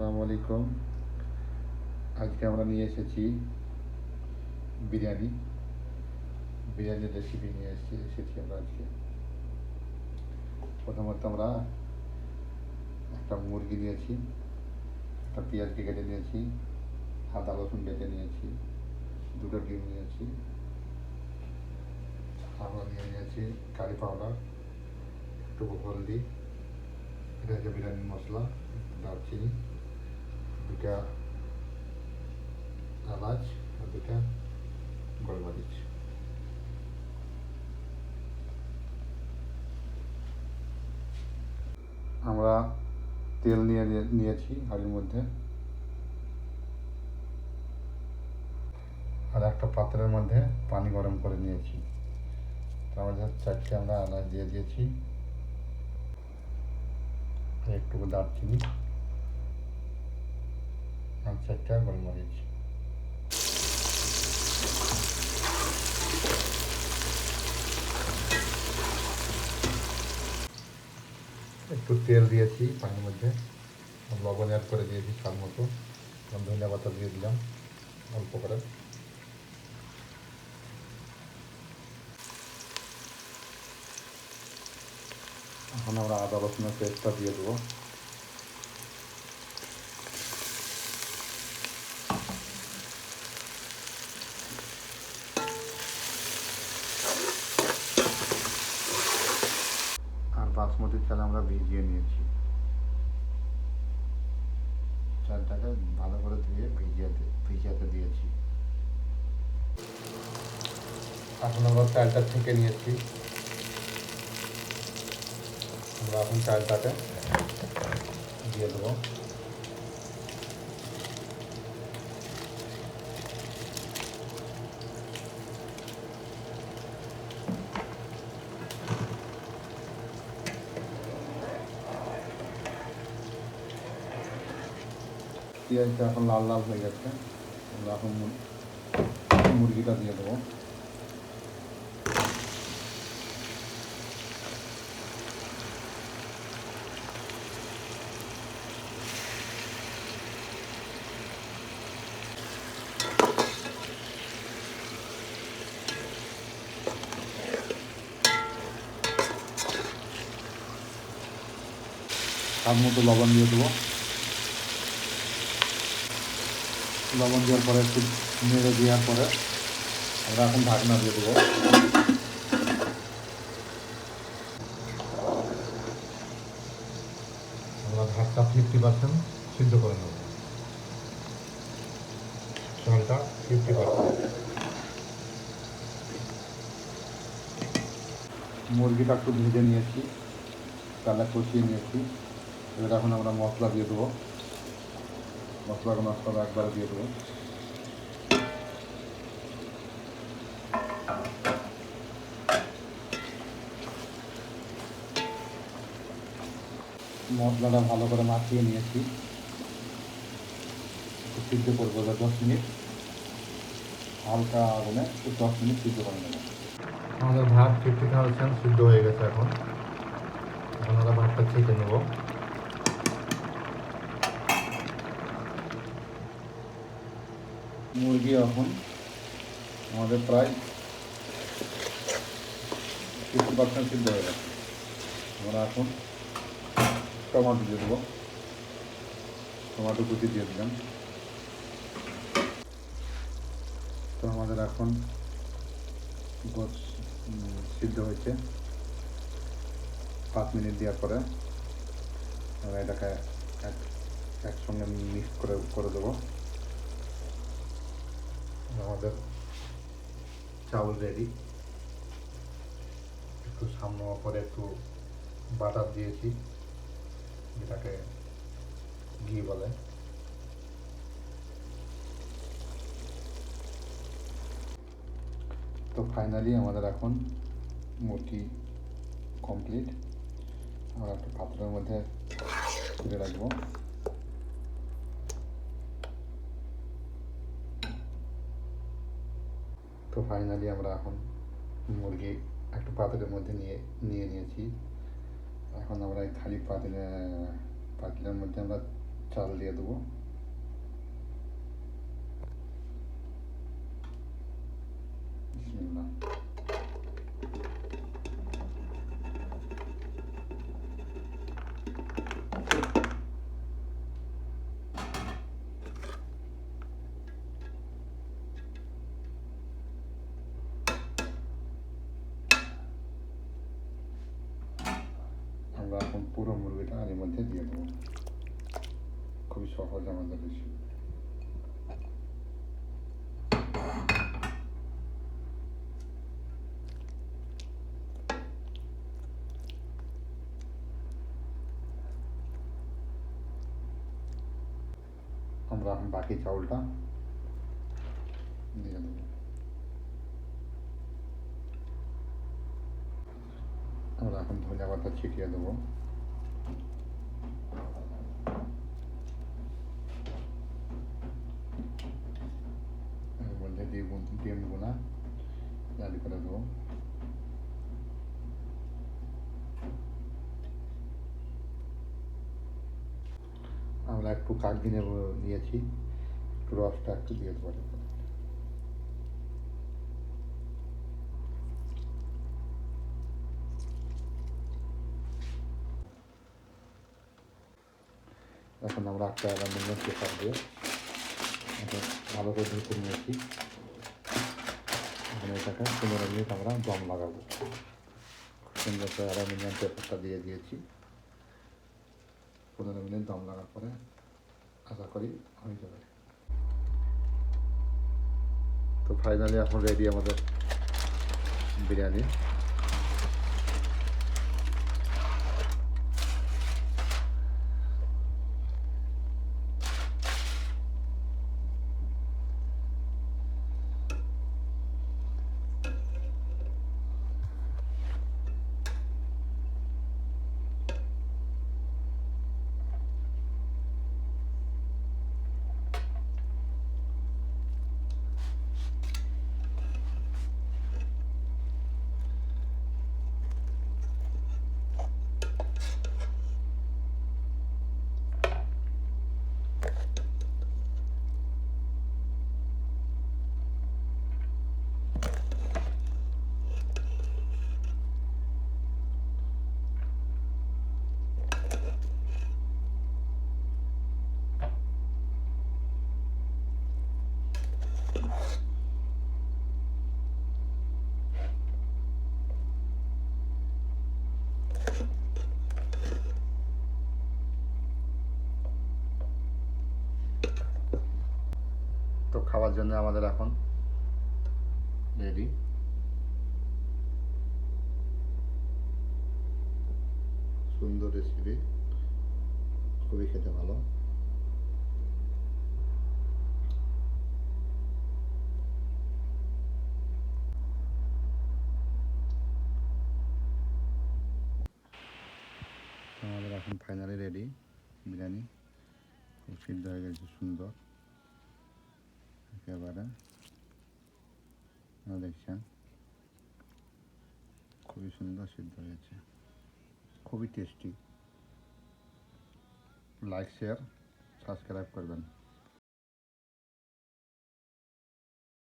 আসসালামু আলাইকুম। আজকে আমরা নিয়ে এসেছি বিরিয়ানি। বিরিয়ানির রেসিপি নিয়ে এসেছি এসেছি আমরা আজকে। প্রথমত আমরা একটা মুরগি নিয়েছি, একটা পেঁয়াজকে কেটে নিয়েছি, আদা, রসুন বেটে নিয়েছি, দুটো ডিম নিয়েছি আমরা নিয়ে নিয়েছি, কারি পাউডার, একটু হলদি, এটা হচ্ছে বিরিয়ানি মশলা, দারচিনি। দুটা এলাচ আর দুটা গোলমরিচ আমরা তেল নিয়ে নিয়ে- নিয়েছি হাঁড়ির মধ্যে। আর একটা পাত্রের মধ্যে পানি গরম করে নিয়েছি। তো আমাদের চারটে আমরা এলাচ দিয়ে দিয়েছি। একটু দারচিনি। আর চারটা গোলমরিচ একটু তেল দিয়েছি পানির মধ্যে লবণ অ্যাড করে দিয়েছি স্বাদ মতো ধনিয়া পাতা দিয়ে দিলাম অল্প করে এখন আমরা আদা রসুনের পেস্টটা দিয়ে দেবো আর বাসমতি চাল আমরা ভিজিয়ে নিয়েছি। চালটাকে ভালো করে ধুয়ে ভিজিয়াতে ভিজাতে দিয়েছি। এখন আমরা চালটা থেকে নিয়েছি। আমরা এখন চালটাকে দিয়ে দেবো। পেঁয়াজটা এখন লাল লাল হয়ে গেছে। আমরা এখন মুরগিটা দিয়ে দেবো। তার মতো লবণ দিয়ে দেবো। লবণ দেওয়ার পরে একটু নেড়ে দেওয়ার পরে আমরা এখন ঢাকনা দিয়ে দেবো। আমরা ভাতটা ফিফটি পার্সেন্ট সিদ্ধ করে নেব। চালটা ফিফটি পার্সেন্ট মুরগিটা একটু ভেজে নিয়েছি চালটা কষিয়ে নিয়েছি। এবার এখন আমরা মশলা দিয়ে দেবো। মশলা মশলা একবারে দিয়ে দেবো। মশলাটা ভালো করে মাখিয়ে নিয়েছি। সিদ্ধ করব দশ মিনিট। হালকা আগুনে দশ মিনিট সিদ্ধ করে নেব। আমাদের ভাত ফিফটি পার্সেন্ট সিদ্ধ হয়ে গেছে এখন। আমরা ভাতটা ছেঁকে নেব। মুরগি এখন আমাদের প্রায় ফিফটি পার্সেন্ট সিদ্ধ হয়ে গেছে। আমরা এখন টমাটো দিয়ে দেবো। টমাটো কুচি দিয়ে দিলাম। তো আমাদের এখন গোছ সিদ্ধ হয়েছে। পাঁচ মিনিট দেওয়ার পরে আমরা এটাকে এক, একসঙ্গে মিক্স করে করে দেবো। আমাদের চাউল রেডি একটু সামনে পরে একটু বাটার দিয়েছি, যেটাকে ঘি বলে। তো ফাইনালি আমাদের এখন মুরগি কমপ্লিট আমরা একটা পাত্রের মধ্যে তুলে রাখব। তো ফাইনালি আমরা এখন মুরগি একটা পাতিলের মধ্যে নিয়ে নিয়ে নিয়েছি এখন আমরা এই খালি পাতিলে, পাতিলের মধ্যে আমরা চাল দিয়ে দেবো। পুরো মুরগিটা এর মধ্যে দিয়ে দেবো। খুবই সহজ আমাদের রেসিপি আমরা বাকি চাউলটা আমরা এখন ধনিয়া পাতা ছিটিয়ে দেবো। আমরা একটু নেব নিয়েছি একটু রসটা একটু দিয়ে দেবো এখন আমরা একটা অ্যালুমিনিয়াম পেপার দিয়ে ভালো করে ধুতে নিয়েছি। এখন এটাকে পনেরো মিনিট আমরা দম লাগাবো। সুন্দর করে অ্যালুমিনিয়াম পেপারটা দিয়ে দিয়েছি। পনেরো মিনিট দম লাগার পরে আশা করি হয়ে যাবে। তো ফাইনালি এখন রেডি আমাদের বিরিয়ানি। তো খাওয়ার জন্য আমাদের এখন রেডি সুন্দর রেসিপি খুবই খেতে ভালো। আমাদের এখন ফাইনালি রেডি বিরিয়ানি। খুব সিদ্ধ হয়ে গেছে, সুন্দর। একেবারে দেখছেন খুবই সুন্দর সিদ্ধ হয়েছে খুবই টেস্টি লাইক শেয়ার সাবস্ক্রাইব করবেন